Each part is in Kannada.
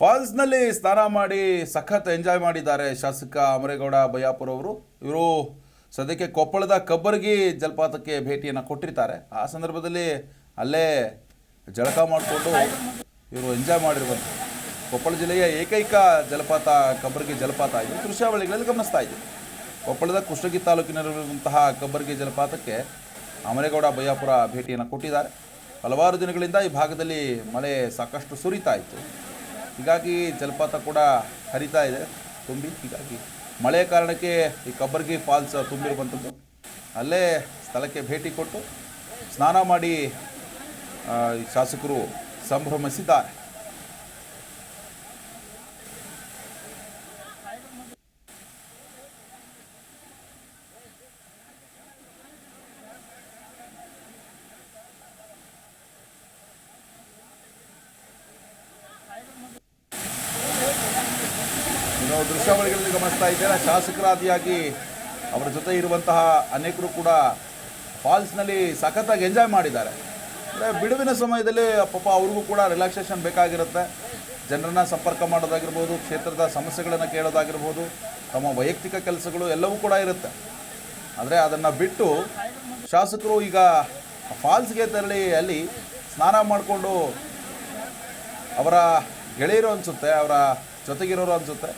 ಫಾಲ್ಸ್ನಲ್ಲಿ ಸ್ನಾನ ಮಾಡಿ ಸಖತ್ ಎಂಜಾಯ್ ಮಾಡಿದ್ದಾರೆ ಶಾಸಕ ಅಮರೇಗೌಡ ಬಯ್ಯಾಪುರ ಅವರು. ಇವರು ಸದ್ಯಕ್ಕೆ ಕೊಪ್ಪಳದ ಕಬ್ಬರ್ಗಿ ಜಲಪಾತಕ್ಕೆ ಭೇಟಿಯನ್ನು ಕೊಟ್ಟಿರ್ತಾರೆ. ಆ ಸಂದರ್ಭದಲ್ಲಿ ಅಲ್ಲೇ ಜಳಕ ಮಾಡಿಕೊಂಡು ಇವರು ಎಂಜಾಯ್ ಮಾಡಿರುವಂಥ ಕೊಪ್ಪಳ ಜಿಲ್ಲೆಯ ಏಕೈಕ ಜಲಪಾತ, ಕಬ್ಬರ್ಗಿ ಜಲಪಾತ ಇದು. ದೃಶ್ಯಾವಳಿಗಳಲ್ಲಿ ಗಮನಿಸ್ತಾ ಇದೆ ಕೊಪ್ಪಳದ ಕುಷ್ಟಗಿ ತಾಲೂಕಿನಲ್ಲಿರುವಂತಹ ಕಬ್ಬರ್ಗಿ ಜಲಪಾತಕ್ಕೆ ಅಮರೇಗೌಡ ಬಯ್ಯಾಪುರ ಭೇಟಿಯನ್ನು ಕೊಟ್ಟಿದ್ದಾರೆ. ಹಲವಾರು ದಿನಗಳಿಂದ ಈ ಭಾಗದಲ್ಲಿ ಮಳೆ ಸಾಕಷ್ಟು ಸುರಿತಾ ಇತ್ತು. ಹೀಗಾಗಿ ಜಲಪಾತ ಕೂಡ ಹರಿತಾ ಇದೆ. ತುಂಬಿ, ಹೀಗಾಗಿ ಮಳೆ ಕಾರಣಕ್ಕೆ ಈ ಕಬ್ಬರ್ಗಿ ಫಾಲ್ಸ್ ತುಂಬಿರುವಂಥದ್ದು. ಅಲ್ಲೇ ಸ್ಥಳಕ್ಕೆ ಭೇಟಿ ಕೊಟ್ಟು ಸ್ನಾನ ಮಾಡಿ ಶಾಸಕರು ಸಂಭ್ರಮಿಸಿದ್ದಾರೆ. ಇನ್ನು ದೃಶ್ಯಾವಳಿಗಳಲ್ಲಿ ಗಮನಿಸ್ತಾ ಇದ್ದೇವೆ. ಶಾಸಕರಾದಿಯಾಗಿ ಅವರ ಜೊತೆ ಇರುವಂತಹ ಅನೇಕರು ಕೂಡ ಫಾಲ್ಸ್ನಲ್ಲಿ ಸಖತ್ತಾಗಿ ಎಂಜಾಯ್ ಮಾಡಿದ್ದಾರೆ. ಅಂದರೆ ಬಿಡುವಿನ ಸಮಯದಲ್ಲಿ ಪಾಪ ಅವ್ರಿಗೂ ಕೂಡ ರಿಲ್ಯಾಕ್ಸೇಷನ್ ಬೇಕಾಗಿರುತ್ತೆ. ಜನರನ್ನ ಸಂಪರ್ಕ ಮಾಡೋದಾಗಿರ್ಬೋದು, ಕ್ಷೇತ್ರದ ಸಮಸ್ಯೆಗಳನ್ನು ಕೇಳೋದಾಗಿರ್ಬೋದು, ತಮ್ಮ ವೈಯಕ್ತಿಕ ಕೆಲಸಗಳು ಎಲ್ಲವೂ ಕೂಡ ಇರುತ್ತೆ. ಆದರೆ ಅದನ್ನು ಬಿಟ್ಟು ಶಾಸಕರು ಈಗ ಫಾಲ್ಸ್ಗೆ ತೆರಳಿ ಅಲ್ಲಿ ಸ್ನಾನ ಮಾಡಿಕೊಂಡು ಅವರ ಗೆಳೆಯರು ಅನಿಸುತ್ತೆ, ಅವರ ಜೊತೆಗಿರೋರು ಅನಿಸುತ್ತೆ.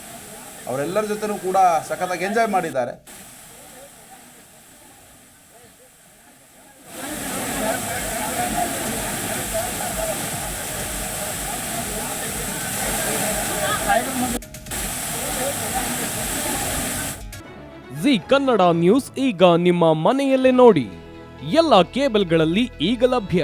ಅವರೆಲ್ಲರ ಜೊತೆನೂ ಕೂಡ ಸಖತ್ತಾಗಿ ಎಂಜಾಯ್ ಮಾಡಿದ್ದಾರೆ. ಜಿ ಕನ್ನಡ ನ್ಯೂಸ್ ಈಗ ನಿಮ್ಮ ಮನೆಯಲ್ಲೇ ನೋಡಿ. ಎಲ್ಲ ಕೇಬಲ್ಗಳಲ್ಲಿ ಈಗ ಲಭ್ಯ.